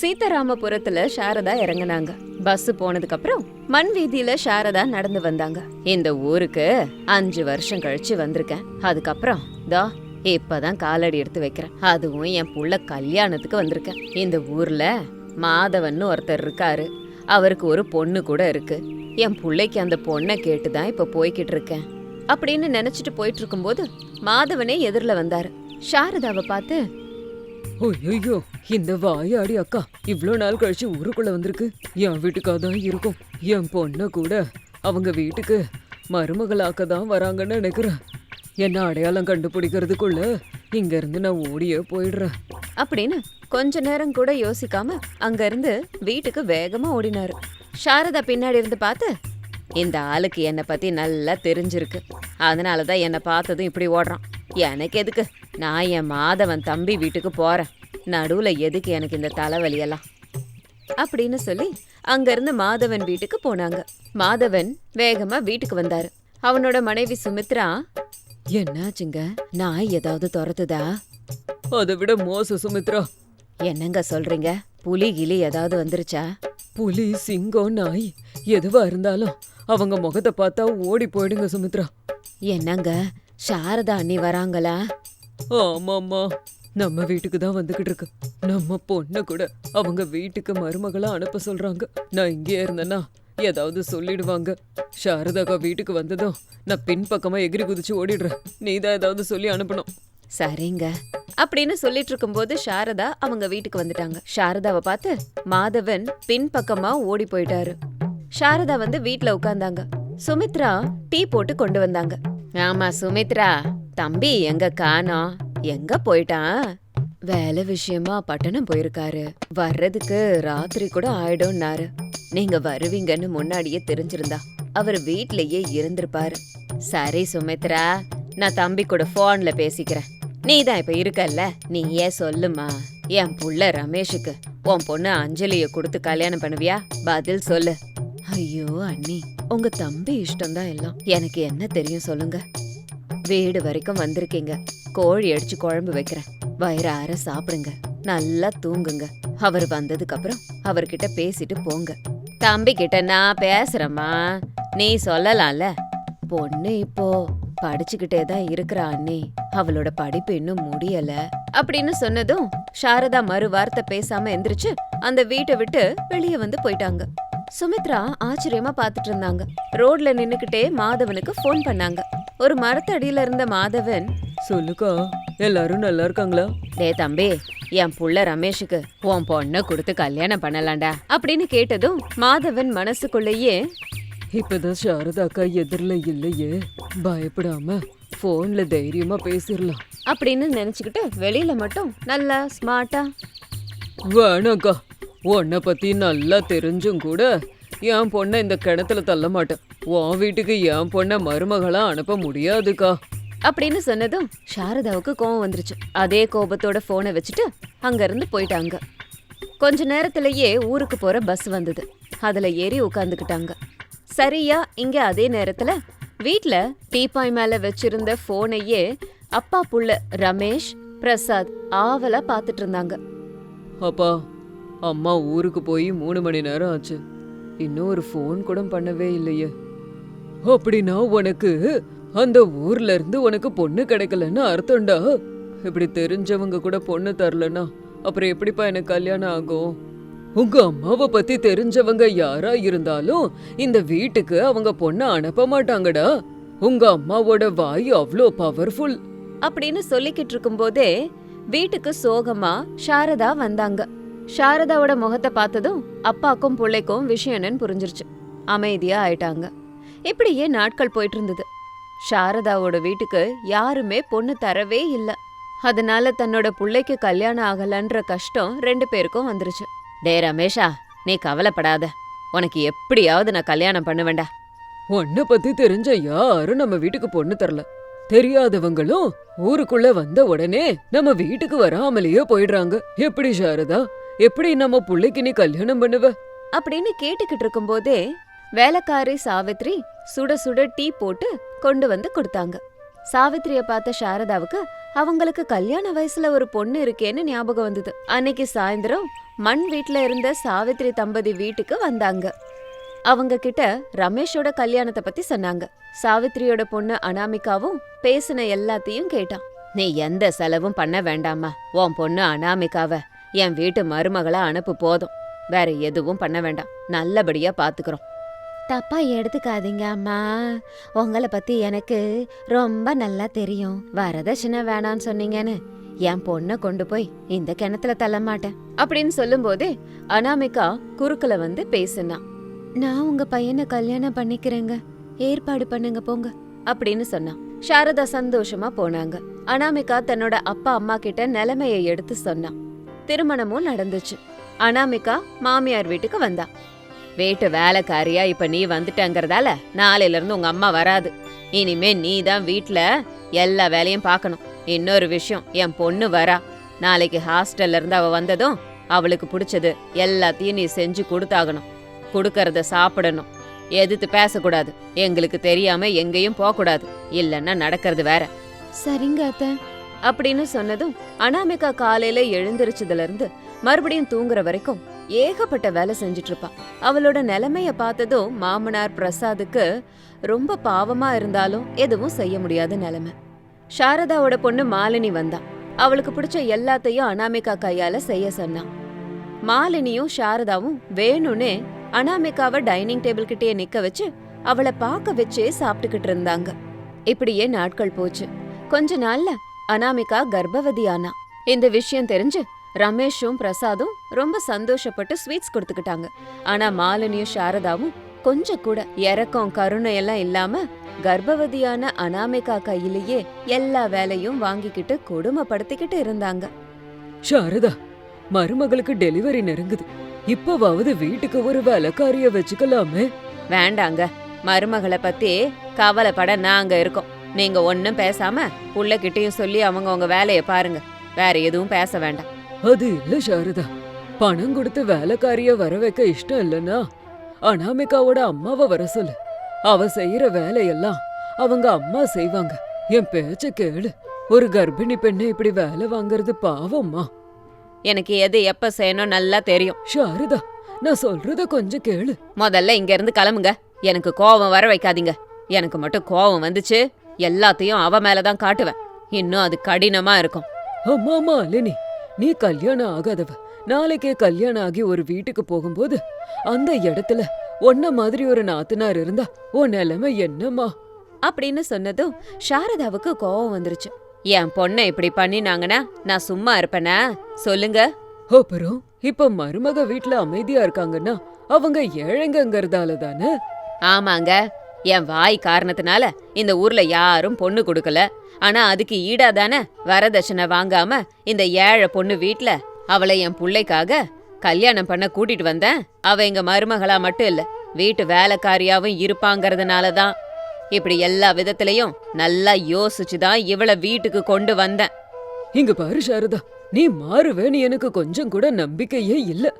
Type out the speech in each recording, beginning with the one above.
சீதாராமபுரத்துல Saradha இறங்குனாங்க. Bus போனதுக்கு அப்புறம் மண் வீதியில சாரதா நடந்து வந்தாங்க. இந்த ஊருக்கு அஞ்சு வருஷம் கழிச்சு வந்திருக்கேன். அதுக்கப்புறம் தா இப்பதான் காலடி எடுத்து வைக்கிறேன். அதுவும் என் புள்ள கல்யாணத்துக்கு வந்திருக்கேன். இந்த ஊர்ல மாதவன் ஒருத்தர் இருக்காரு. அவருக்கு ஒரு பொண்ணு கூட இருக்கு. என் பிள்ளைக்கு அந்த பொண்ணை கேட்டுதான் இப்ப போய்கிட்டு இருக்கேன். அப்படின்னு நினைச்சிட்டு போயிட்டு இருக்கும்போது மாதவனே எதிரில் வந்தாரு. சாரதாவை பார்த்து ஐயோ இந்த வாயாடி அக்கா இவ்வளோ நாள் கழிச்சு ஊருக்குள்ள வந்திருக்கு. என் வீட்டுக்காக தான் இருக்கும். என் பொண்ணை கூட அவங்க வீட்டுக்கு மருமகளாக்க தான் வராங்கன்னு நினைக்கிறேன். என்ன அடையாளம் கண்டுபிடிக்கிறதுக்குள்ள இங்க இருந்து நான் ஓடியே போயிடுறேன். அப்படின்னு கொஞ்ச நேரம் கூட யோசிக்காம அங்க இருந்து வீட்டுக்கு வேகமா ஓடினாரு. சாரதா பின்னாடி இருந்து பார்த்து இந்த ஆளுக்கு என்னை பத்தி நல்லா தெரிஞ்சிருக்கு. அதனால தான் என்னை பார்த்ததும் இப்படி ஓடுறான். எனக்கு எதுக்கு? நான் என் மாதவன் தம்பி வீட்டுக்கு போறேன். நடுவுல எதுக்கு எனக்கு இந்த தலைவலியெல்லாம்? அப்படின்னு சொல்லி அங்கிருந்து மாதவன் வீட்டுக்கு போனாங்க. மாதவன் வேகமா வீட்டுக்கு வந்தாரு. அவனோட மனைவி சுமித்ரா என்னாச்சுங்க? நாய் ஏதாவது துரத்துதா? அதை விட மோச சுமித்ரா. என்னங்க சொல்றீங்க? புலி கிளி ஏதாவது வந்துருச்சா? புலி சிங்கம் நாய். எதுவா இருந்தாலும் அவங்க முகத்தை பார்த்தா ஓடி போயிடுங்க சுமித்ரா. என்னங்க? சாரதா அண்ணி வராங்களா? ஆமாம்மா. நம்ம வீட்டுக்கு தான் வந்துகிட்டு இருக்கு. நம்ம பொண்ணை கூட அவங்க வீட்டுக்கு மருமகளா அனுப்ப சொல்றாங்க. நான் இங்கே இருந்தேன்னா ஏதாவது சொல்லிடுவாங்க. சாரதாக்கா வீட்டுக்கு வந்ததும் நான் பின்பக்கமா எகிரி குதிச்சு ஓடிடுறேன். நீ தான் ஏதாவது சொல்லி அனுப்பணும். சரிங்க. அப்படின்னு சொல்லிட்டு இருக்கும்போது சாரதா அவங்க வீட்டுக்கு வந்துட்டாங்க. சாரதாவை பார்த்து மாதவன் பின்பக்கமா ஓடி போயிட்டாரு. சாரதா வந்து வீட்ல உட்கார்ந்தாங்க சுமித்ரா டீ போட்டு கொண்டு வந்தாங்க. ஆமா சுமித்ரா. தம்பி எங்க காணோம் எங்க போயிட்டான் வேலை விஷயமா பட்டணம் போயிருக்காரு. வர்றதுக்கு ராத்திரி கூட ஆயிடும்னாரு. நீங்க வருவீங்கன்னு முன்னாடியே தெரிஞ்சிருந்தா. அவர் வீட்லயே இருந்திருப்பாரு. சரி சுமித்ரா. நான் தம்பி கூட போன்ல பேசிக்கிறேன். நீ தான் இப்ப இருக்கல்ல? நீ ஏன் சொல்லுமா. என் புள்ள ரமேஷுக்கு உன் பொண்ணு அஞ்சலிய கொடுத்து கல்யாணம் பண்ணுவியா? பதில் சொல்லு. ஐயோ அண்ணி. உங்க தம்பி இஷ்டம்தான் எல்லாம். எனக்கு என்ன தெரியும் சொல்லுங்க. வீடு வரைக்கும் வந்திருக்கீங்க. கோழி அடிச்சு குழம்பு வைக்கிறேன். வயிறார சாப்பிடுங்க. நல்லா தூங்குங்க. அவர் வந்ததுக்கு அப்புறம் அவர்கிட்ட பேசிட்டு போங்க. தம்பி கிட்ட நான் பேசுறேம்மா. நீ சொல்லலாம்ல. பொண்ணு இப்போ படிச்சுக்கிட்டே தான் இருக்கிறா அண்ணி. அவளோட படிப்பு இன்னும் முடியல. அப்படின்னு சொன்னதும் சாரதா மறு வார்த்தை பேசாம எந்திரிச்சு அந்த வீட்டை விட்டு வெளியே வந்து போயிட்டாங்க. சுமித்ரா ஆச்சரியமா பாத்துட்டு இருந்தாங்க. ரோட்ல நின்னுக்கிட்டே மாதவனுக்கு ஃபோன் பண்ணாங்க. ஒரு மரத்தடியில இருந்த மாதவன் சொல்லுக்கா எல்லாரும் நல்லா இருக்காங்களா? டே தம்பி என் புள்ள ரமேஷுக்கு உன் பொண்ணை கொடுத்து கல்யாணம் பண்ணலாம்டா அப்படின்னு கேட்டதும் மாதவன் மனசுக்குள்ளேயே இப்பதான் சாரதா அக்கா எதிரில் இல்லையே பயப்படாம போன்ல தைரியமா பேசிடலாம். அப்படின்னு நினைச்சுக்கிட்டு வெளியில மட்டும் நல்லா ஸ்மார்ட்டா வேணாக்கா உன்னை பத்தி நல்லா தெரிஞ்சும் கூட என் பொண்ணை இந்த கிணத்துல தள்ள மாட்டேன். உன் வீட்டுக்கு என் பொண்ணை மருமகளா அனுப்ப முடியாதுக்கா. அப்படின்னு சொன்னதும் சாரதாவுக்கு கோவம் வந்துருச்சு. அதே கோபத்தோட போனை வச்சுட்டு அங்க இருந்து போயிட்டாங்க. கொஞ்ச நேரத்திலேயே ஊருக்கு போற பஸ் வந்தது. அதுல ஏறி உட்காந்துக்கிட்டாங்க சரியா இங்க அதே நேரத்துல வீட்ல டீப்பாய் மேல வச்சிருந்த போனையே அப்பா புள்ள ரமேஷ் பிரசாத் ஆவலா பாத்துட்டு இருந்தாங்க. அப்பா அம்மா ஊருக்கு போய் மூணு மணி நேரம் ஆச்சு. இன்னும் ஒரு ஃபோன் கூட பண்ணவே இல்லையே. அப்படின்னா உனக்கு அந்த ஊர்ல இருந்து உனக்கு பொண்ணு கிடைக்கலன்னு அர்த்தம்டா. இப்படி தெரிஞ்சவங்க கூட பொண்ணு தரலன்னா அப்புறம் எப்படிப்பா எனக்கு கல்யாணம் ஆகும்? உங்க அம்மாவை பத்தி தெரிஞ்சவங்க யாரா இருந்தாலும் இந்த வீட்டுக்கு அவங்க பொண்ணை அனுப்ப மாட்டாங்கடா. உங்க அம்மாவோட வாய் அவ்வளோ பவர்ஃபுல் அப்படின்னு சொல்லிக்கிட்டு இருக்கும்போதே வீட்டுக்கு சோகமா சாரதா வந்தாங்க. சாரதாவோட முகத்தை பார்த்ததும் அப்பாக்கும் பிள்ளைக்கும் விஷயம் என்னன்னு புரிஞ்சிருச்சு. அமைதியா ஆயிட்டாங்க. இப்படியே நாட்கள் போயிட்டு இருந்தது சாரதாவோட வீட்டுக்கு யாருமே பொண்ணு தரவே இல்ல. அதனால தன்னோட புள்ளைக்கு கல்யாணம் ஆகலன்ற கஷ்டம் ரெண்டு பேருக்கும் வந்துருச்சு. டே ரமேஷா நீ கவலைப்படாத. உனக்கு எப்படியாவது நான் கல்யாணம் பண்ணுவேண்டா உன்னை பத்தி தெரிஞ்ச யாரும் நம்ம வீட்டுக்கு பொண்ணு தரல. தெரியாதவங்களும் ஊருக்குள்ள வந்த உடனே நம்ம வீட்டுக்கு வராமலேயே போயிடுறாங்க. எப்படி சாரதா? எப்படி நம்ம புள்ளைக்கு நீ கல்யாணம் பண்ணுவ? அப்படின்னு கேட்டுக்கிட்டு இருக்கும்போதே வேலைக்காரி சாவித்ரி சுட சுட டீ போட்டு கொண்டு வந்து கொடுத்தாங்க. சாவித்ரிய பார்த்த சாரதாவுக்கு அவங்களுக்கு கல்யாண வயசுல ஒரு பொண்ணு இருக்கேன்னு ஞாபகம் வந்தது. அன்னைக்கு சாயந்தரம் மண் வீட்ல இருந்த சாவித்ரி தம்பதி வீட்டுக்கு வந்தாங்க. அவங்க கிட்ட ரமேஷோட கல்யாணத்தை பத்தி சொன்னாங்க. சாவித்ரியோட பொண்ணு அனாமிகாவும் பேசின எல்லாத்தையும் கேட்டான். நீ எந்த செலவும் பண்ண வேண்டாமா உன் பொண்ணு அனாமிகாவ என் வீட்டு மருமகளா அனுப்பு போதும். வேற எதுவும் பண்ண வேண்டாம். நல்லபடியா பாத்துக்கிறோம். தப்பா எடுத்துக்காதீங்க அம்மா. உங்களை பத்தி எனக்கு ரொம்ப நல்லா தெரியும். வரதட்சணை வேணான்னு சொன்னீங்கன்னு. என் பொண்ணை கொண்டு போய் இந்த கிணத்துல தள்ள மாட்டேன். அப்படின்னு சொல்லும்போதே அனாமிகா குறுக்கல வந்து பேசுனா. நான் உங்க பையனை கல்யாணம் பண்ணிக்கிறேங்க. ஏற்பாடு பண்ணுங்க போங்க. அப்படின்னு சொன்னான் சாரதா சந்தோஷமா போனாங்க. அனாமிகா தன்னோட அப்பா அம்மா கிட்ட நிலைமைய எடுத்து சொன்னான் திருமணமும் நடந்துச்சு. அனாமிகா மாமியார் வீட்டுக்கு வந்தா. வீட்டு வேலைக்காரியா இப்ப நீ வந்துட்டங்கறதால நாளையில இருந்து உங்க அம்மா வராது. இனிமே நீ தான் வீட்ல எல்லா வேலையும் பார்க்கணும். இன்னொரு விஷயம் என் பொண்ணு வரா. நாளைக்கு ஹாஸ்டல்ல இருந்து அவ வந்ததும் அவளுக்கு பிடிச்சது எல்லாத்தையும் நீ செஞ்சு கொடுத்தாகணும். கொடுக்கறத சாப்பிடணும். எதிர்த்து பேசக்கூடாது. எங்களுக்கு தெரியாம எங்கேயும் போகக்கூடாது. இல்லைன்னா நடக்கிறது வேற. சரிங்க அத்தை. அப்படின்னு சொன்னதும் அனாமிகா காலையில எழுந்திருச்சதுல இருந்து மறுபடியும் தூங்குற வரைக்கும் ஏகப்பட்ட வேலை செஞ்சுட்டு இருப்பா அவளோட நிலைமைய பார்த்ததும் மாமனார் பிரசாத்துக்கு ரொம்ப பாவமா இருந்தாலும் எதுவும் செய்ய முடியாத நிலைமை. சாரதாவோட பொண்ணு மாலினி வந்தா. அவளுக்கு பிடிச்ச எல்லாத்தையும் அனாமிகா கையால செய்ய சொன்னான் மாலினியும் சாரதாவும் வேணும்னே அனாமிகாவை டைனிங் டேபிள் கிட்டயே நிக்க வச்சு அவளை பார்க்க வச்சே சாப்பிட்டுக்கிட்டு இருந்தாங்க. இப்படியே நாட்கள் போச்சு. கொஞ்ச நாள்ல அனாமிகா கர்ப்பவதி ஆனா இந்த விஷயம் தெரிஞ்சு ரமேஷும் பிரசாதும் ரொம்ப சந்தோஷப்பட்டு ஸ்வீட்ஸ் கொடுத்துக்கிட்டாங்க. ஆனா மாலினியும் சாரதாவும் கொஞ்சம் கூட இறக்கம் கருணை எல்லாம் இல்லாம கர்ப்பவதியான அனாமிகா கையிலேயே எல்லா வேலையும் வாங்கிக்கிட்டு கொடுமைப்படுத்திக்கிட்டு இருந்தாங்க. சாரதா மருமகளுக்கு டெலிவரி நெருங்குது. இப்பவாவது வீட்டுக்கு ஒரு வேலைக்காரிய வச்சுக்கலாமே? வேண்டாங்க. மருமகளை பத்தி கவலைப்பட நாங்க இருக்கோம். நீங்க ஒன்னும் பேசாம புள்ளகிட்டயும் சொல்லி அவங்க உங்க வேலைய பாருங்க. வேற எதுவும் பேச வேண்டாம். அது இல்ல சாரதா. பணம் கொடுத்து வேலைக்காரிய வர வைக்க இஷ்டம் இல்லனா அனாமிகாவோட அம்மாவை வர சொல்லு. அவ செய்யற வேலையெல்லாம் அவங்க அம்மா செய்வாங்க. என் பேச்ச கேளு. ஒரு கர்ப்பிணி பெண்ணை இப்படி வேலை வாங்குறது பாவம்மா. எனக்கு எது எப்ப செய்யணும் நல்லா தெரியும். சாரதா நான் சொல்றத கொஞ்சம் கேளு. முதல்ல இங்க இருந்து கிளம்புங்க. எனக்கு கோவம் வர வைக்காதீங்க. எனக்கு மட்டும் கோவம் வந்துச்சு. எல்லாத்தையும் அவ மேலதான் காட்டுவேன். இன்னும் அது கடினமா இருக்கும். அம்மா மாலினி நீ கல்யாணம் ஆகாதவ. நாளைக்கே கல்யாணம் ஆகி ஒரு வீட்டுக்கு போகும்போது அந்த இடத்துல உன்ன மாதிரி ஒரு நாத்தனார் இருந்தா உன் நிலைமை என்னம்மா? அப்படின்னு சொன்னதும் சாரதாவுக்கு கோவம் வந்துருச்சு. என் பொண்ணை இப்படி பண்ணினாங்கன்னா நான் சும்மா இருப்பேனா? சொல்லுங்க. அப்புறம் இப்ப மருமக வீட்ல அமைதியா இருக்காங்கன்னா அவங்க ஏழைங்கங்கறதால தானே? ஆமாங்க. என் வாய் காரணத்தினால இந்த ஊர்ல யாரும் பொண்ணு கொடுக்கல. ஆனா அதுக்கு ஈடா தானே வரதட்சணை வாங்காம இந்த ஏழை பொண்ணு வீட்ல அவளை என் புள்ளைக்காக கல்யாணம் பண்ண கூட்டிட்டு வந்தேன். அவ எங்க மருமகளா மட்டும் இல்ல வீட்டு வேலைக்காரியாவும் இருப்பாங்கறதுனால தான் இப்படி எல்லா விதத்திலையும் நல்லா யோசிச்சு தான் இவளை வீட்டுக்கு கொண்டு வந்தேன். இங்க பாரு சாரதா நீ மாறுவேன்னு எனக்கு கொஞ்சம் கூட நம்பிக்கையே இல்ல.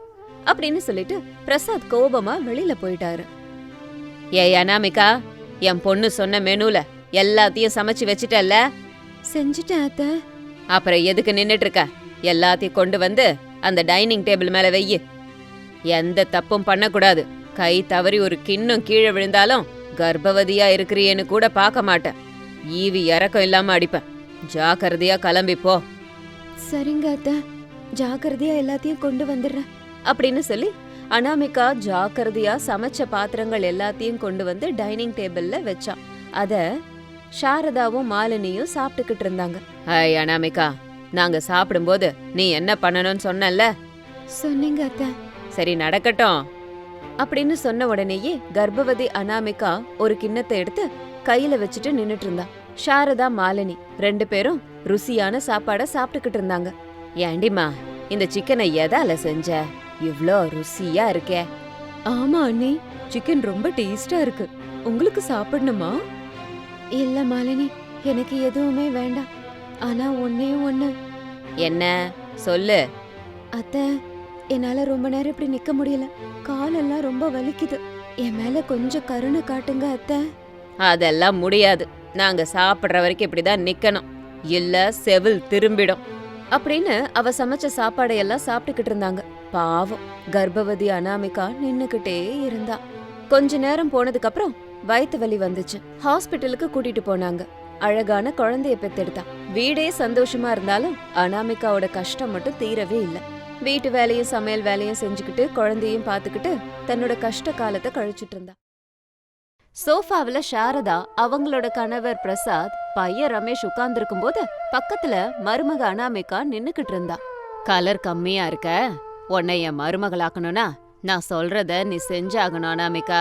அப்படின்னு சொல்லிட்டு பிரசாத் கோபமா வெளியில போயிட்டாரு. ஏய் அனாமிகா என் பொண்ணு சொன்ன மெனுல எல்லாத்தையும் சமைச்சு வச்சிட்டல்ல? செஞ்சுட்டேன் அத்த. அப்புறம் எதுக்கு நின்னுட்டு இருக்க எல்லாத்தையும் கொண்டு வந்து அந்த டைனிங் டேபிள் மேல வெய்யு எந்த தப்பும் பண்ணக்கூடாது. கை தவறி ஒரு கிண்ணம் கீழே விழுந்தாலும் கர்ப்பவதியா இருக்கிறியேன்னு கூட பார்க்க மாட்டேன். ஈவி இறக்கம் இல்லாம அடிப்பேன். ஜாக்கிரதையா கிளம்பி போ. சரிங்க அத்த. ஜாக்கிரதையா எல்லாத்தையும் கொண்டு வந்துடுறேன். அப்படின்னு சொல்லி அனாமிகா ஜாக்கிரதையா சமைச்ச பாத்திரங்கள் எல்லாத்தையும் கொண்டு வந்து டைனிங் டேபிள்ல வச்சான். அத சாரதாவும் மாலினியும் சாப்பிட்டுக்கிட்டு இருந்தாங்க. ஹாய் அனாமிகா. நாங்க சாப்பிடும்போது நீ என்ன பண்ணணும்னு சொன்னல சொன்னீங்க அத்த. சரி நடக்கட்டும். அப்படின்னு சொன்ன உடனேயே கர்ப்பவதி அனாமிகா ஒரு கிண்ணத்தை எடுத்து கையில வச்சுட்டு நின்னுட்டு இருந்தா. சாரதா மாலினி ரெண்டு பேரும் ருசியான சாப்பாட சாப்பிட்டுக்கிட்டு இருந்தாங்க. ஏண்டிமா இந்த சிக்கனை எதால செஞ்ச? இவ்ளோ ருசியா இருக்கே. ஆமா அண்ணி சிக்கன் ரொம்ப டேஸ்டா இருக்கு. உங்களுக்கு சாப்பிடணுமா? இல்ல மாலினி எனக்கு எதுவுமே வேண்டாம். ஆனா ஒன்னே ஒண்ணு. என்ன? சொல்லு. அத்த என்னால ரொம்ப நேரம் இப்படி நிக்க முடியல. காலெல்லாம் ரொம்ப வலிக்குது. என் மேல கொஞ்சம் கருணை காட்டுங்க அத்த. அதெல்லாம் முடியாது. நாங்க சாப்பிடுற வரைக்கும் இப்படிதான் நிக்கணும். இல்ல செவில் திரும்பிடும். அப்படின்னு அவ சமைச்ச சாப்பாடையெல்லாம் சாப்பிட்டுக்கிட்டு இருந்தாங்க. பாவம். கர்ப்பவதி அனாமிகா நின்னுக்கிட்டே இருந்தா. கொஞ்ச நேரம் போனதுக்கு அப்புறம் வயித்து வலி வந்துச்சு. ஹாஸ்பிட்டலுக்கு கூட்டிட்டு போனாங்க. அழகான குழந்தைய பெத்தெடுத்தா. வீடே சந்தோஷமா இருந்தாலும் அனாமிகாவோட கஷ்டம் மட்டும் தீரவே இல்லை. வீட்டு வேலையும் சமையல் வேலையும் செஞ்சுக்கிட்டு குழந்தையும் பார்த்துக்கிட்டு தன்னோட கஷ்ட காலத்தை கழிச்சிட்டு இருந்தா. சோஃபாவில் சாரதா அவங்களோட கணவர் பிரசாத் பையன் ரமேஷ் உட்கார்ந்துருக்கும் போது பக்கத்துல மருமக அனாமிகா நின்னுக்கிட்டு இருந்தா. கலர் கம்மியா இருக்க. உன்னை என் மருமகளாக்கணும்னா நான் சொல்றத நீ செஞ்சாகணும் அனாமிகா.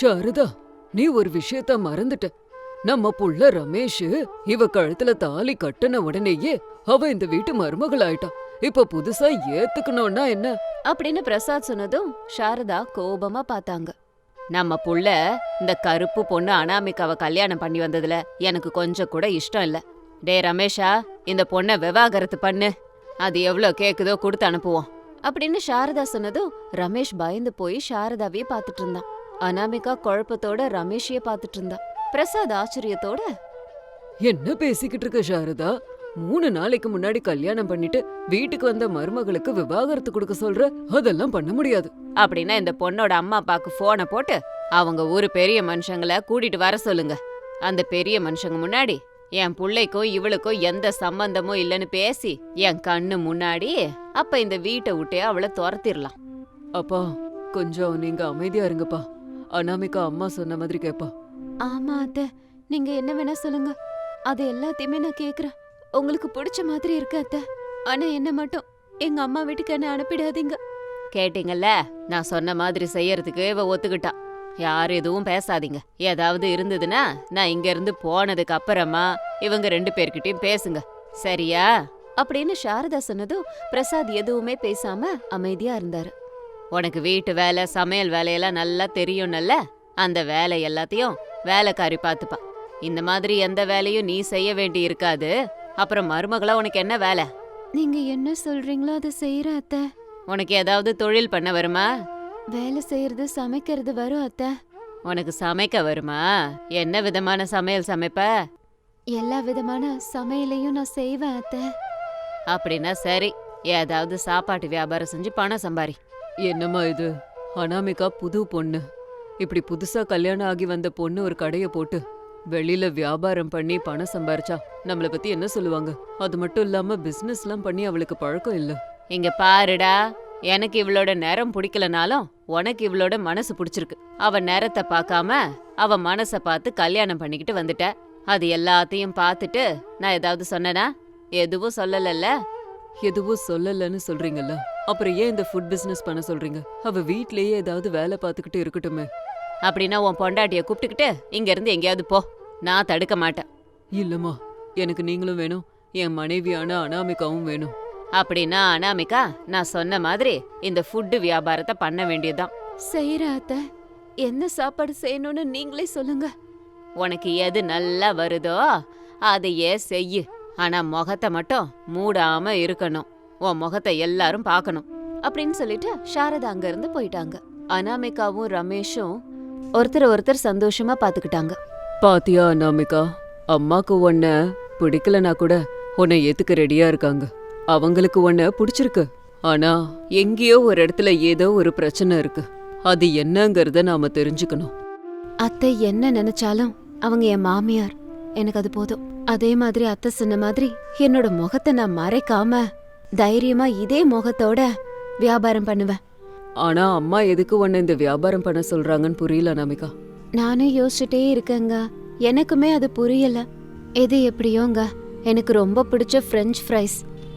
சாரதா நீ ஒரு விஷயத்த மறந்துட்ட. நம்ம புள்ள ரமேஷ் இவ கழுத்துல தாலி கட்டின உடனேயே அவ இந்த வீட்டு மருமகள் ஆயிட்டா இப்ப புதுசா ஏத்துக்கணும்னா என்ன? அப்படின்னு பிரசாத் சொன்னதும் சாரதா கோபமா பார்த்தாங்க. நம்ம புள்ள இந்த கருப்பு பொண்ணு அனாமிகாவை கல்யாணம் பண்ணி வந்ததுல எனக்கு கொஞ்சம் கூட இஷ்டம் இல்ல. டே ரமேஷா இந்த பொண்ணை விவாகரத்து பண்ணு. அது எவ்வளோ கேக்குதோ கொடுத்து அனுப்புவோம். அப்படின்னு சாரதா சொன்னதும் ரமேஷ் பயந்து போய் சாரதாவே பார்த்துட்டு இருந்தான். அனாமிகா குழப்பத்தோட ரமேஷையே பார்த்துட்டு இருந்தா. பிரசாத் ஆச்சரியத்தோட என்ன பேசிக்கிட்டு இருக்க சாரதா? மூணு நாளைக்கு முன்னாடி கல்யாணம் பண்ணிட்டு வீட்டுக்கு வந்த மருமகளுக்கு விவாகரத்து கொடுக்க சொல்ற? அதெல்லாம் பண்ண முடியாது. அப்படின்னா இந்த பொண்ணோட அம்மா அப்பாக்கு போனை போட்டு அவங்க ஊரு பெரிய மனுஷங்கள கூட்டிட்டு வர சொல்லுங்க. அந்த பெரிய மனுஷங்க முன்னாடி என் புள்ளைக்கும் இவளுக்கும் எந்த சம்பந்தமும் இல்லைன்னு பேசி என் கண்ணு முன்னாடி அப்ப இந்த வீட்டை விட்டே அவளை துரத்திடலாம். அப்பா கொஞ்சம் நீங்க அமைதியா இருங்கப்பா. அனாமிகா அம்மா சொன்ன மாதிரி கேப்பா. ஆமா அத்தை நீங்க என்ன வேணா சொல்லுங்க. அது எல்லாத்தையுமே நான் கேக்குறேன். உங்களுக்கு பிடிச்ச மாதிரி இருக்கு அத்தை. ஆனா என்ன மட்டும் எங்க அம்மா வீட்டுக்கு என்ன அனுப்பிடாதீங்க. கேட்டீங்கல்ல நான் சொன்ன மாதிரி செய்யறதுக்கு இவ ஒத்துக்கிட்டா. யார் எதுவும் பேசாதீங்க. ஏதாவது இருந்ததுன்னா நான் இங்க இருந்து போனதுக்கு அப்புறமா இவங்க ரெண்டு பேர்கிட்டயும் பேசுங்க. சரியா? அப்படின்னு சாரதா சொன்னதும் பிரசாத் எதுவுமே பேசாம அமைதியா இருந்தாரு. உனக்கு வீட்டு வேலை சமையல் வேலையெல்லாம் நல்லா தெரியும்னல்ல அந்த வேலை எல்லாத்தையும் வேலைக்காரி பார்த்துப்பா. இந்த மாதிரி எந்த வேலையும் நீ செய்ய வேண்டி இருக்காது. அப்புறம் மருமகளா உனக்கு என்ன வேலை? நீங்க என்ன சொல்றீங்களோ அதை செய்யற அத்தை. உனக்கு ஏதாவது தொழில் பண்ண வருமா? வேலை செய்யறது சமைக்கிறது வரும் அத்தை. உனக்கு சமைக்க வருமா? என்ன விதமான சமையல் சமைப்ப? எல்லா விதமான சமையலையும் நான் செய்வேன் அத்தை. அப்படின்னா சரி. ஏதாவது சாப்பாட்டு வியாபாரம் செஞ்சு பணம் சம்பாரி. என்னம்மா இது? அனாமிகா புது பொண்ணு. இப்படி புதுசா கல்யாணம் ஆகி வந்த பொண்ணு ஒரு கடைய போட்டு வெளியில வியாபாரம் பண்ணி பணம் சம்பாரிச்சா நம்மள பத்தி என்ன சொல்லுவாங்க? அது மட்டும் இல்லாம பிசினஸ்லாம் பண்ணி அவளுக்கு பழக்கம் இல்ல. இங்க பாருடா. எனக்கு இவளோட நேரம் பிடிக்கலனாலும் உனக்கு இவளோட மனசு பிடிச்சிருக்கு. அவ நேரத்தை பார்க்காம அவ மனச பார்த்து கல்யாணம் பண்ணிக்கிட்டு வந்துட்ட. அது எல்லாத்தையும் பார்த்துட்டு நான் ஏதாவது சொன்னனா? எதுவும் சொல்லலல்ல? எதுவும் சொல்லலன்னு சொல்றீங்கல்ல. அப்புறம் ஏன் இந்த ஃபுட் பிசினஸ் பண்ண சொல்றீங்க? அவ வீட்லயே ஏதாவது வேலை பார்த்துக்கிட்டு இருக்கட்டுமே. அப்படின்னா உன் பொண்டாட்டிய கூப்பிட்டுக்கிட்டு இங்க இருந்து எங்கேயாவது போ. நான் தடுக்க மாட்டேன். இல்லம்மா எனக்கு நீங்களும் வேணும். என் மனைவியான அனாமிகாவும் வேணும். அப்படின்னா அனாமிகா நான் சொன்ன மாதிரி இந்த ஃபுட்டு வியாபாரத்தை பண்ண வேண்டியதுதான். செய்யற அத்த. என்ன சாப்பாடு செய்யணும்னு நீங்களே சொல்லுங்க. உனக்கு எது நல்லா வருதோ அதையே செய்யு. ஆனா முகத்தை மட்டும் மூடாம இருக்கணும். உன் முகத்தை எல்லாரும் பார்க்கணும். அப்படின்னு சொல்லிட்டு சாரதா அங்க இருந்து போயிட்டாங்க. அனாமிகாவும் ரமேஷும் ஒருத்தர் ஒருத்தர் சந்தோஷமா பாத்துக்கிட்டாங்க பாத்தியா அனாமிகா? அம்மாக்கு உன்ன பிடிக்கலனா கூட உன்னை ஏத்துக்க ரெடியா இருக்காங்க. அவங்களுக்கு உன்ன பிடிச்சிருக்கு. ஆனா எங்கேயோ ஒரு இடத்துல ஏதோ ஒரு பிரச்சனை இருக்கு. அது என்னங்கறத நாம தெரிஞ்சுக்கணும். அத்தை என்ன நினைச்சாலும் அவங்க என் மாமியார். எனக்கு அது போதும். அதே மாதிரி அத்தை சொன்ன மாதிரி என்னோட முகத்தை நான் மறைக்காம தைரியமா இதே முகத்தோட வியாபாரம் பண்ணுவேன். ஆனா அம்மா எதுக்கு உன்னை இந்த வியாபாரம் பண்ண சொல்றாங்கன்னு புரியல அனாமிகா நானும் யோசிச்சுட்டே இருக்கேங்க. எனக்குமே அது புரியல. எது எப்படியோங்க? எனக்கு ரொம்ப பிடிச்ச ஃப்ரெஞ்ச் ஃப்ரைஸ்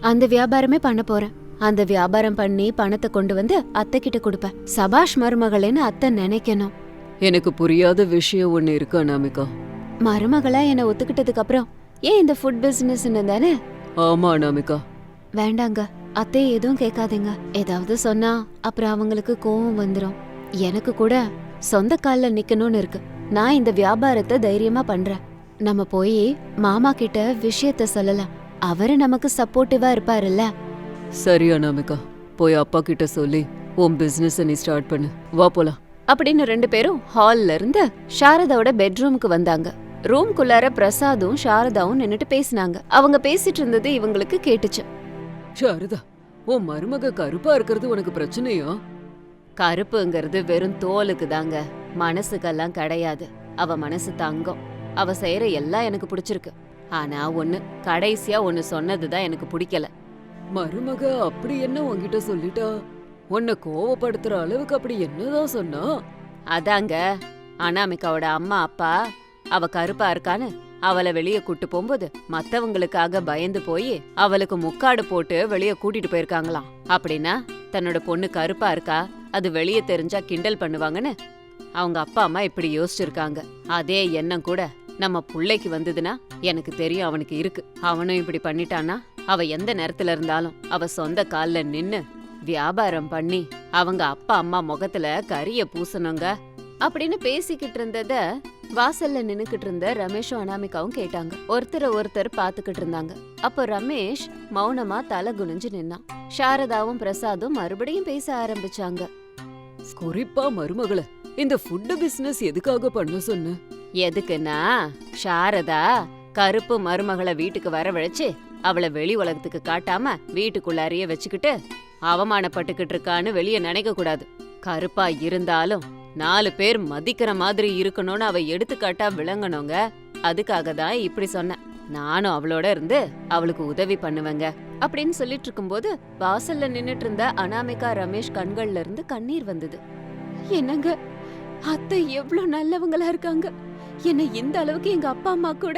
அந்த வியாபாரமே பண்ண போறேன். அந்த வியாபாரம் பண்ணி பணத்தை கொண்டு வந்து அத்தை கிட்ட கொடுப்பேன். சபாஷ் மருமகளேன்னு அத்தை நினைக்கணும். எனக்கு புரியாத விஷயம் ஒண்ணு இருக்கு அனாமிகா. மருமகளா என்னை ஒத்துக்கிட்டதுக்கு அப்புறம் ஏன் இந்த ஃபுட் பிசினஸ் தானே? ஆமா அனாமிகா. வேண்டாங்க. அத்தை எதுவும் கேட்காதீங்க. ஏதாவது சொன்னா அப்புறம் அவங்களுக்கு கோவம் வந்துரும். எனக்கு கூட சொந்த கால்ல நிக்கணும்னு இருக்கு. நான் இந்த வியாபாரத்தை தைரியமா பண்றேன். நம்ம போய் மாமா கிட்ட விஷயத்த சொல்லலாம். அவரு நமக்கு சப்போர்ட்டிவா இருப்பாருல்ல? சரி அனாமிகா. போய் அப்பா கிட்ட சொல்லி உன் பிசினஸ் நீ ஸ்டார்ட் பண்ணு. வா போலாம். அப்படின்னு ரெண்டு பேரும் ஹால்ல இருந்து சாரதாவோட பெட்ரூமுக்கு வந்தாங்க. ரூம்குள்ளார பிரசாதும் சாரதாவும் நின்னுட்டு பேசினாங்க. அவங்க பேசிட்டு இருந்தது இவங்களுக்கு கேட்டுச்சு. சாரதா உன் மருமக கருப்பா இருக்கிறது உனக்கு பிரச்சனையா? கருப்புங்கிறது வெறும் தோலுக்கு தாங்க. மனசுக்கெல்லாம் கிடையாது. அவ மனசு தங்கம். அவ செய்யற எல்லாம் எனக்கு பிடிச்சிருக்கு. ஆனா ஒண்ணு கடைசியா ஒண்ணு சொன்னதுதான் எனக்கு பிடிக்கல. மருமக அப்படி என்ன உன்கிட்ட சொல்லிட்டா? உன்னை கோவப்படுத்துற அளவுக்கு அப்படி என்னதான் சொன்னா? அதாங்க அனாமிகாவோட அம்மா அப்பா அவ கருப்பா இருக்கான்னு அவளை வெளிய கூட்டு போகும்போது மத்தவங்களுக்காக பயந்து போய் அவளுக்கு முக்காடு போட்டு வெளிய கூட்டிட்டு போயிருக்காங்களாம். அப்படின்னா தன்னோட பொண்ணு கருப்பா இருக்கா? அது வெளிய தெரிஞ்சா கிண்டல் பண்ணுவாங்கன்னு அவங்க அப்பா அம்மா இப்படி யோசிச்சிருக்காங்க. அதே எண்ணம் கூட நம்ம புள்ளைக்கு வந்ததுன்னா எனக்கு தெரியும் அவனுக்கு இருக்கு. அவனும் இப்படி பண்ணிட்டானா அவ எந்த நேரத்துல இருந்தாலும் அவ சொந்த கால்ல நின்னு வியாபாரம் பண்ணி அவங்க அப்பா அம்மா முகத்துல கரிய பூசணுங்க அப்படின்னு பேசிக்கிட்டு இருந்தத வாசல்ல நின்னுக்கிட்டு இருந்த ரமேஷும் அனாமிகாவும் கேட்டாங்க. ஒருத்தர ஒருத்தர் பாத்துக்கிட்டு இருந்தாங்க. அப்போ ரமேஷ் மௌனமா தலை குனிஞ்சு நின்னான். சாரதாவும் பிரசாதும் மறுபடியும் பேச ஆரம்பிச்சாங்க. குறிப்பா மருமகளை இந்த ஃபுட்டு பிசினஸ் எதுக்காக பண்ண சொன்ன? எதுக்குன்னா சாரதா கருப்பு மருமகளை வீட்டுக்கு வரவழைச்சு அவளை வெளி உலகத்துக்கு காட்டாம வீட்டுக்குள்ளாரையே வச்சுக்கிட்டு அவமானப்பட்டுக்கிட்டு இருக்கான்னு வெளிய நினைக்க கூடாது. கருப்பா இருந்தாலும் நாலு பேர் மதிக்கிற மாதிரி இருக்கணும்னு அவ எடுத்துக்காட்டா விளங்கணுங்க. அதுக்காக தான் இப்படி சொன்னேன். நானும் அவளோட இருந்து அவளுக்கு உதவி பண்ணுவேங்க அப்படின்னு சொல்லிட்டு இருக்கும்போது வாசல்ல நின்னுட்டு இருந்த அனாமிகா ரமேஷ் கண்கள்ல இருந்து கண்ணீர் வந்தது. என்னங்க? அத்தை எவ்ளோ நல்லவங்களா இருக்காங்க. என்ன இந்த அளவுக்கு எங்க அப்பா அம்மா கூட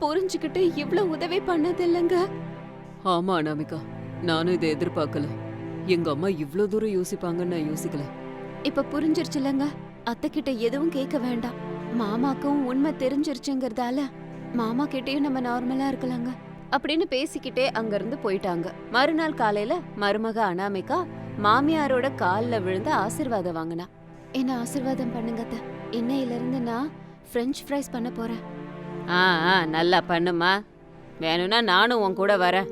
புரிஞ்சுக்கிட்டு இவ்ளோ உதவி பண்ணது இல்லைங்க ஆமா அனாமிகா. நானும் இதை எதிர்பார்க்கல. எங்க அம்மா இவ்ளோ தூரம் யோசிப்பாங்கன்னு நான் யோசிக்கல. இப்ப புரிஞ்சிருச்சுலங்க. அத்தை கிட்ட எதுவும் கேட்க வேண்டாம். மாமாக்கும் உண்மை தெரிஞ்சிருச்சுங்கறதால மாமா கிட்டயும் நம்ம நார்மலா இருக்கலாங்க. அப்படின்னு பேசிக்கிட்டே அங்கிருந்து போயிட்டாங்க. மறுநாள் காலையில மருமக அனாமிகா மாமியாரோட கால்ல விழுந்து ஆசிர்வாதம் வாங்கினா. என்ன ஆசிர்வாதம் பண்ணுங்க அத்தை. இன்னையில இருந்து நான் ஃப்ரெஞ்ச் ஃப்ரைஸ் பண்ண போறேன். ஆ ஆ நல்லா பண்ணுமா. வேணும்னா நானும் உன் கூட வரேன்.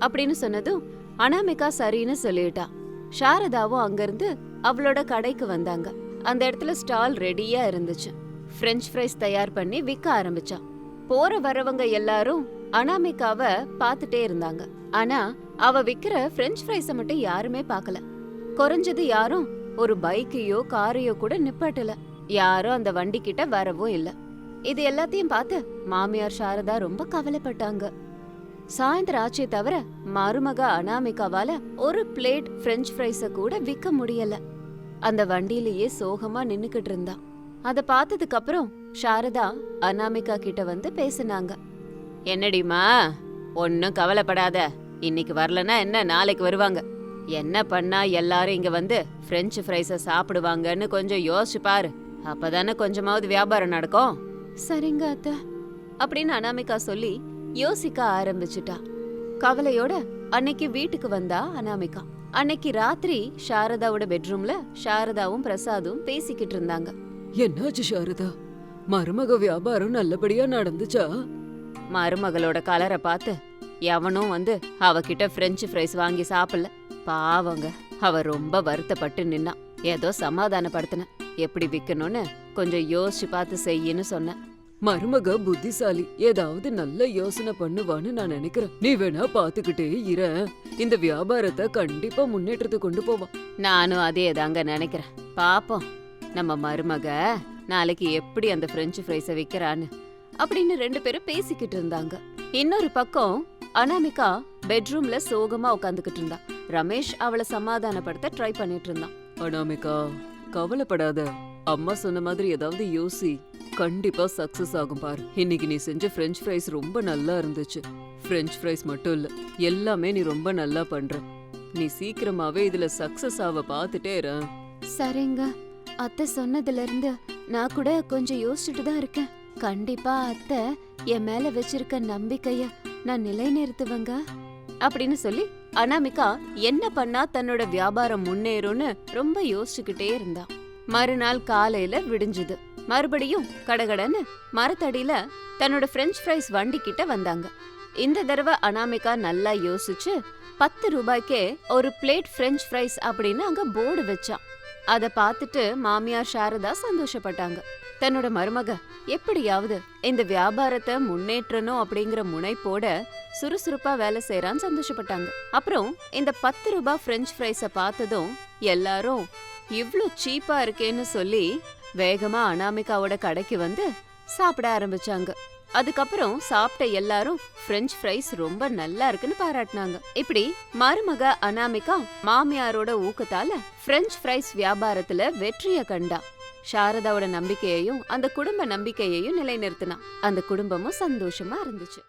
அப்படின்னு சொன்னதும் அனாமிகா சரின்னு சொல்லிட்டா. சாரதாவும் அங்கிருந்து அவளோட கடைக்கு வந்தாங்க. அந்த இடத்துல ஸ்டால் ரெடியா இருந்துச்சு. ஃப்ரெஞ்ச் ஃப்ரைஸ் தயார் பண்ணி விற்க ஆரம்பிச்சா. போற வரவங்க எல்லாரும் அனாமிகாவ பார்த்துட்டே இருந்தாங்க. ஆனா அவ விக்கிற ஃப்ரெஞ்ச் ஃப்ரைஸ மட்டும் யாருமே பார்க்கல. குறைஞ்சது யாரும் ஒரு பைக்கையோ காரையோ கூட நிப்பாட்டல. யாரும் அந்த வண்டி கிட்ட வரவும் இல்ல. இது எல்லாத்தையும் பார்த்து மாமியார் சாரதா ரொம்ப கவலைப்பட்டாங்க. சாயந்தரம் ஆச்சே தவிர மருமக அனாமிகாவால ஒரு பிளேட் பிரெஞ்ச் ஃப்ரைஸ கூட விக்க முடியல. அந்த வண்டியிலேயே சோகமா நின்னுக்கிட்டு இருந்தா. அத பார்த்ததுக்கு அப்புறம் சாரதா அனாமிகா கிட்ட வந்து பேசினாங்க. என்னடிமா ஒன்னும் கவலைப்படாத. இன்னைக்கு வரலன்னா என்ன நாளைக்கு வருவாங்க. என்ன பண்ணா எல்லாரும் இங்க வந்து பிரெஞ்சு ஃப்ரைஸ சாப்பிடுவாங்கன்னு கொஞ்சம் யோசிச்சு பாரு. அப்பதானே கொஞ்சமாவது வியாபாரம் நடக்கும்? சரிங்க அத்த. அப்படின்னு அனாமிகா சொல்லி யோசிக்க ஆரம்பிச்சுட்டா. கவலையோட அன்னைக்கு வீட்டுக்கு வந்தா அனாமிகா. அன்னைக்கு ராத்திரி சாரதாவோட பெட்ரூம்ல சாரதாவும் பிரசாதும் பேசிக்கிட்டு இருந்தாங்க. என்னாச்சு சாரதா? மருமக வியாபாரம் நல்லபடியா நடந்துச்சா? மருமகளோட கலரை பார்த்து எவனும் வந்து அவகிட்ட ஃப்ரெஞ்சு ஃப்ரைஸ் வாங்கி சாப்பிடல. பாவங்க அவ ரொம்ப வருத்தப்பட்டு நின்னா. ஏதோ சமாதானப்படுத்தின. எப்படி விக்கணும்னு கொஞ்சம் யோசிச்சு பார்த்து செய்யின்னு சொன்னேன் மருமக புத்திசாலி ஏதாவது நல்ல யோசனை பண்ணுவான்னு நான் நினைக்கிறேன். நீ வேணா பாத்துக்கிட்டே இர. இந்த வியாபாரத்தை கண்டிப்பா முன்னேற்றத்துக்கு கொண்டு போவா. நானும் அதே தாங்க நினைக்கிறேன். பாப்போம். நம்ம மருமக நாளைக்கு எப்படி அந்த ஃப்ரெஞ்சு ஃப்ரைஸை விக்கிறான்னு. அப்படின்னு ரெண்டு பேரும் பேசிக்கிட்டு இருந்தாங்க. இன்னொரு பக்கம் அனாமிகா பெட்ரூம்ல சோகமா உட்காந்துக்கிட்டு இருந்தா. ரமேஷ் அவளை சமாதானப்படுத்த ட்ரை பண்ணிட்டு இருந்தான். அனாமிகா கவலைப்படாத. அம்மா சொன்ன மாதிரி ஏதாவது யோசி. கண்டிப்பா சக்சஸ் ஆகும் பாரு. இன்னைக்கு நீ செஞ்ச ஃப்ரெஞ்ச் ஃப்ரைஸ் ரொம்ப நல்லா இருந்துச்சு. ஃப்ரெஞ்ச் ஃப்ரைஸ் மட்டும் இல்ல எல்லாமே நீ ரொம்ப நல்லா பண்ற. நீ சீக்கிரமாவே இதுல சக்சஸ் ஆவ பாத்துட்டே இரு. சரிங்க. அத்தை சொன்னதுல இருந்து நான் கூட கொஞ்சம் யோசிச்சுட்டு தான் இருக்கேன். கண்டிப்பா அத்தை என் மேல வச்சிருக்க நம்பிக்கைய நான் நிலைநிறுத்துவேங்க. அப்படின்னு சொல்லி அனாமிகா என்ன பண்ணா தன்னோட வியாபாரம் முன்னேறும்னு ரொம்ப யோசிச்சுக்கிட்டே இருந்தா. மறுநாள் காலையில விடிஞ்சுது. மறுபடியும் கடகடன்னு மரத்தடியில தன்னோட பிரெஞ்ச் ஃப்ரைஸ் வண்டி கிட்ட வந்தாங்க. இந்த தடவை அனாமிகா நல்லா யோசிச்சு பத்து ரூபாய்க்கே ஒரு பிளேட் ஃப்ரெஞ்ச் ஃப்ரைஸ் அப்படின்னு அங்க போர்டு வச்சான் அத பார்த்துட்டு மாமியார் சாரதா சந்தோஷப்பட்டாங்க. தன்னோட மருமக எப்படியாவது இந்த வியாபாரத்தை முன்னேற்றணும் அப்படிங்கிற முனைப்போட சுறுசுறுப்பா வேலை செய்யறான்னு சந்தோஷப்பட்டாங்க. அப்புறம் இந்த பத்து ரூபாய் ஃப்ரெஞ்ச் ஃப்ரைஸ பார்த்ததும் எல்லாரும் இவ்ளோ சீப்பா இருக்கேன்னு சொல்லி வேகமா அனாமிகாவோட கடைக்கு வந்து சாப்பிட ஆரம்பிச்சாங்க. அதுக்கப்புறம் சாப்பிட்ட எல்லாரும் பிரெஞ்ச் ஃப்ரைஸ் ரொம்ப நல்லா இருக்குன்னு பாராட்டினாங்க. இப்படி மருமக அனாமிகா மாமியாரோட ஊக்கத்தால பிரெஞ்ச் ஃப்ரைஸ் வியாபாரத்துல வெற்றிய கண்டா. சாரதாவோட நம்பிக்கையையும் அந்த குடும்ப நம்பிக்கையையும் நிலைநிறுத்தினான். அந்த குடும்பமும் சந்தோஷமா இருந்துச்சு.